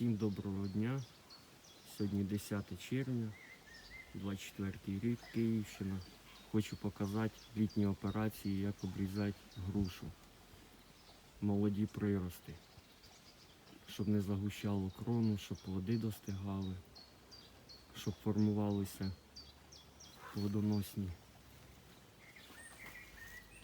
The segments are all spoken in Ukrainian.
Всім доброго дня. Сьогодні 10 червня, 24 рік, Київщина. Хочу показати літні операції, як обрізати грушу. Молоді прирости. Щоб не загущало крону, щоб плоди достигали, щоб формувалися плодоносні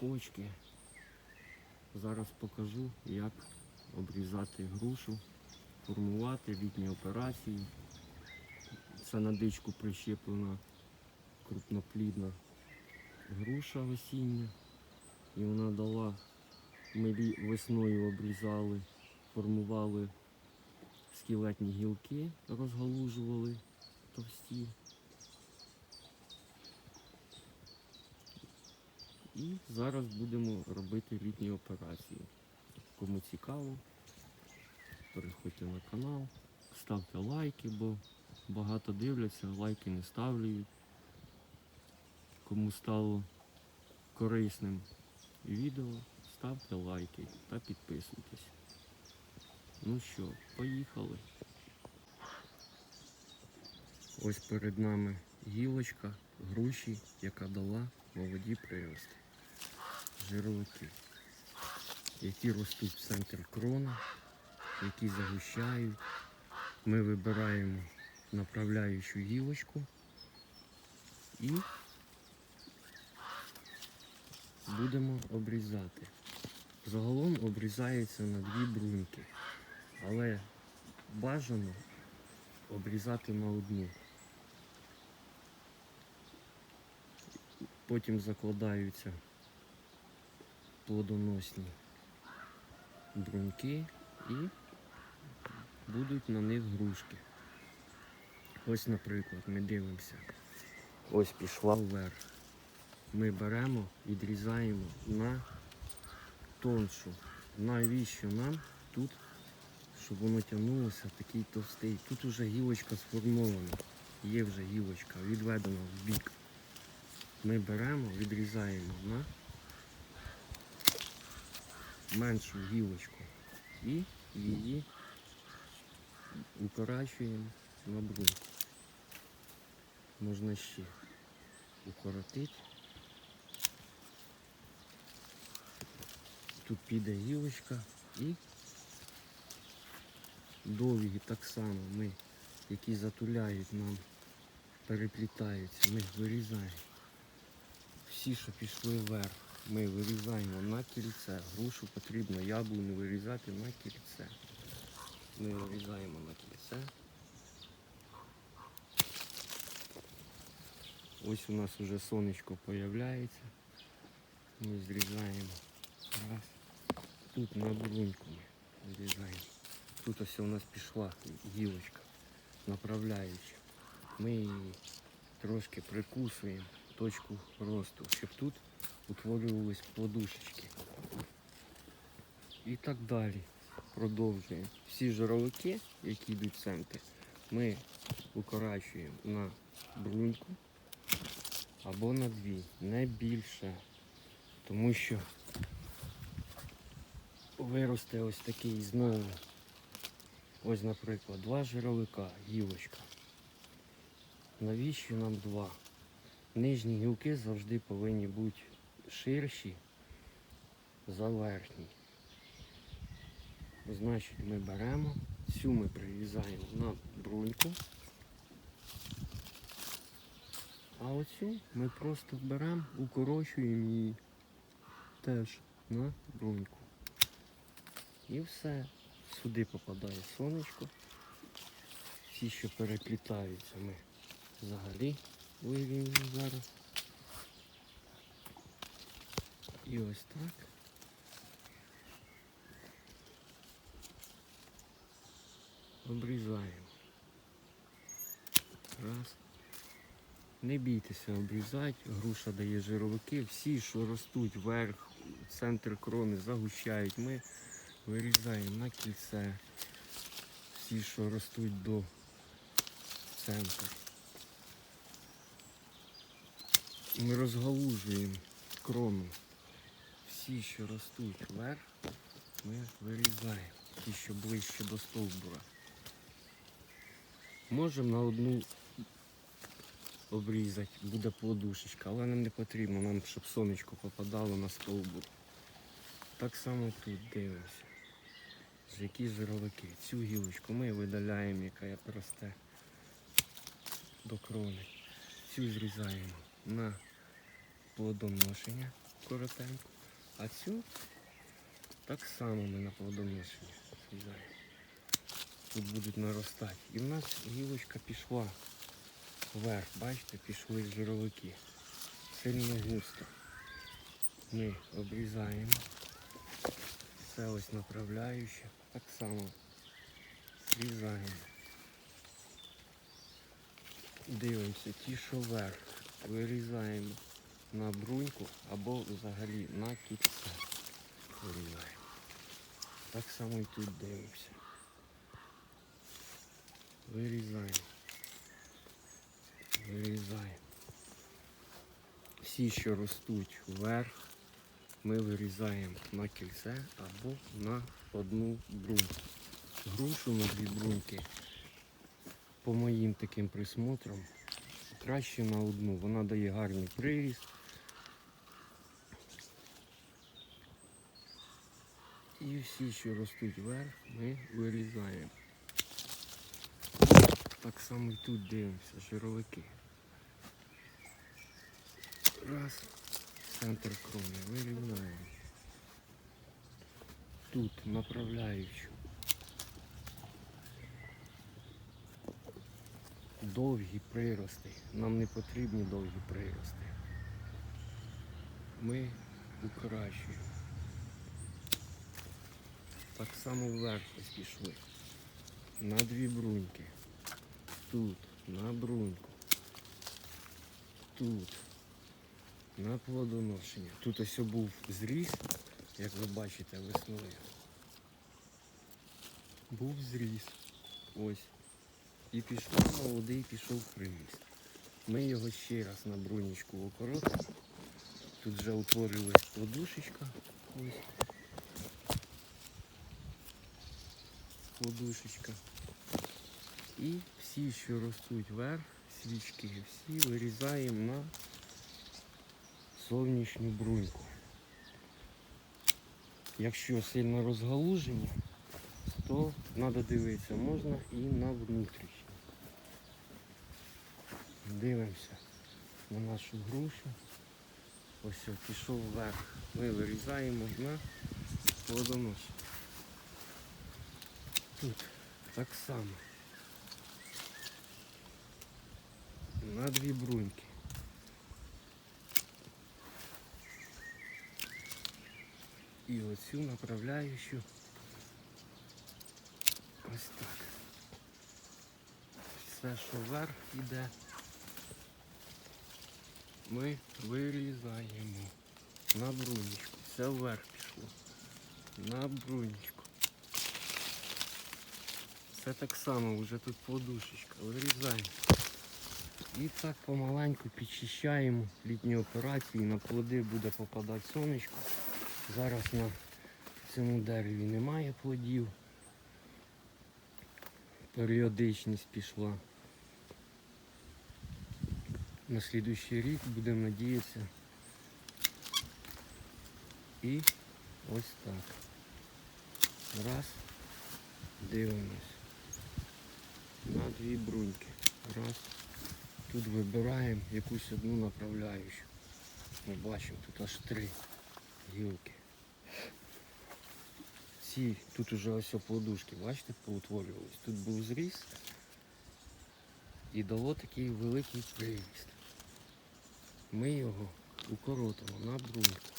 почки. Зараз покажу, як обрізати грушу, формувати літні операції. Це на дичку прищеплена крупноплідна груша осіння. І вона дала, ми весною обрізали, формували скелетні гілки, розгалужували товсті. І зараз будемо робити літні операції. Кому цікаво, переходьте на канал, ставте лайки, бо багато дивляться, лайки не ставлять. Кому стало корисним відео, ставте лайки та підписуйтесь. Ну що, поїхали. Ось перед нами гілочка груші, яка дала молоді прирости. Жировики, які ростуть в центр крона, які загущають. Ми вибираємо направляючу гілочку і будемо обрізати. Загалом обрізається на дві бруньки, але бажано обрізати на одну. Потім закладаються плодоносні бруньки і будуть на них грушки. Ось, наприклад, ми дивимося. Ось пішла вверх. Ми беремо, відрізаємо на тоншу. Навіщо нам тут, щоб воно тягнулося, такий товстий. Тут вже гілочка сформована. Є вже гілочка, відведена в бік. Ми беремо, відрізаємо на меншу гілочку і її укорачуємо на бруньку. Можна ще укоротити. Тут піде гілочка і довгі так само ми, які затуляють нам, переплітаються, ми вирізаємо. Всі, що пішли вверх, ми вирізаємо на кільце. Грушу потрібно яблуню вирізати на кільце. Ми вирізаємо на кільце. Ось у нас вже сонечко появляється. Ми зрізаємо. Раз. Тут на бруньку ми зрізаємо. Тут ось у нас пішла гілочка направляюча. Ми її трошки прикусуємо точку росту, щоб тут утворювались подушечки. І так далі. Продовжуємо. Всі жировики, які йдуть в центр, ми укорачуємо на бруньку або на дві, не більше. Тому що виросте ось такий знову. Ось, наприклад, два жировика, гілочка. Навіщо нам два? Нижні гілки завжди повинні бути ширші за верхні. Значить, ми беремо, цю ми прирізаємо на бруньку. А оцю ми просто беремо, укорочуємо її теж на бруньку. І все. Сюди попадає сонечко. Всі, що переплітаються, ми взагалі вирівнюємо зараз. І ось так. Обрізаємо. Раз. Не бійтеся обрізати, груша дає жировики. Всі, що ростуть вверх, центр крони, загущають. Ми вирізаємо на кільце. Всі, що ростуть до центру. Ми розгалужуємо крону. Всі, що ростуть вверх, ми вирізаємо. Ті, що ближче до стовбура. Можемо на одну обрізати, буде подушечка, але нам не потрібно, нам щоб сонечко попадало на стовбур. Так само тут дивимося. З які жировики. Цю гілочку ми видаляємо, яка росте до крони. Цю зрізаємо на плодоношення коротенько, а цю так само ми на плодоношення зрізаємо. Тут будуть наростати. І в нас гілочка пішла вверх, бачите, пішли жировики. Сильно густо. Ми обрізаємо. Це ось направляюче. Так само зрізаємо. Дивимося, ті, що вверх, вирізаємо на бруньку або взагалі на кільце. Вирізаємо. Так само і тут дивимося. Вирізаємо. Вирізаємо. Всі, що ростуть вверх, ми вирізаємо на кільце або на одну бруньку. Грушу на дві бруньки, по моїм таким присмотрам, краще на одну. Вона дає гарний приріст. І всі, що ростуть вверх, ми вирізаємо. Так само і тут дивимося, жировики. Раз, центр крони, вирівняємо. Тут направляючу. Довгі прирости. Нам не потрібні довгі прирости. Ми укращуємо. Так само вверх пішли. На дві бруньки. Тут, на бруньку. Тут. На плодоношення. Тут ось був зріз, як ви бачите, весною. Був зріз. Ось. І пішов молодий, пішов приріст. Ми його ще раз на брунічку окоротимо. Тут вже утворилась подушечка. Ось. Подушечка. І всі, що ростуть вверх, свічки, всі вирізаємо на зовнішню бруньку. Якщо сильно розгалужені, то треба дивитися, можна і на внутрішню. Дивимося на нашу грушу. Ось пішов вверх. Ми вирізаємо на плодонос. Тут так само. На дві бруньки. І оцю направляючу ось так. Все, що вверх іде, ми вирізаємо на брунічку. Все вверх пішло. На брунічку. Все так само, вже тут подушечка. Вирізаємо. І так помаленьку підчищаємо літні операції, на плоди буде попадати сонечко. Зараз на цьому дереві немає плодів. Періодичність пішла. На слідуючий рік будемо надіятися. І ось так. Раз. Дивимось. На дві бруньки. Раз. Тут вибираємо якусь одну направляючу. Ми бачимо, тут аж три гілки. Ці, тут уже ось подушки, бачите, поутворювались. Тут був зріз і дало такий великий приріст. Ми його укоротимо на бруньку.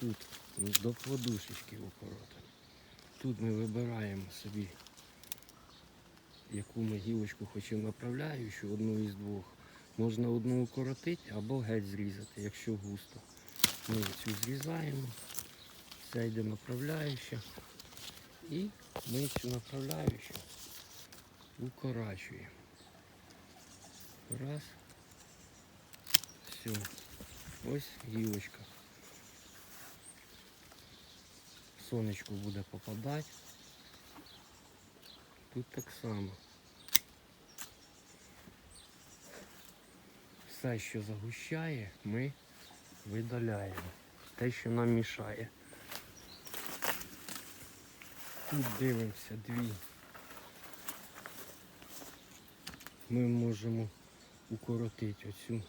Тут до подушечки укоротимо. Тут ми вибираємо собі яку ми гілочку хочемо направляючу, одну із двох. Можна одну укоротити або геть зрізати, якщо густо. Ми цю зрізаємо, ця йде направляюча. І ми цю направляючу укорачуємо. Раз. Все. Ось гілочка. Сонечко буде попадати. Тут так само. Все, що загущає, ми видаляємо. Те, що нам мішає. Тут дивимося дві. Ми можемо укоротити оцю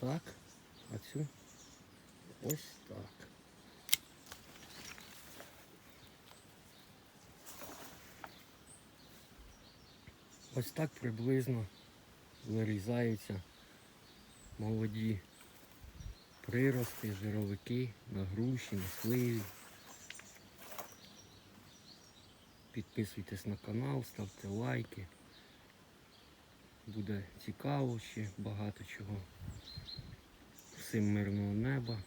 так, а цю ось так. Ось так приблизно вирізаються молоді прирости, жировики на груші, на сливі. Підписуйтесь на канал, ставте лайки. Буде цікаво ще багато чого. Всім мирного неба.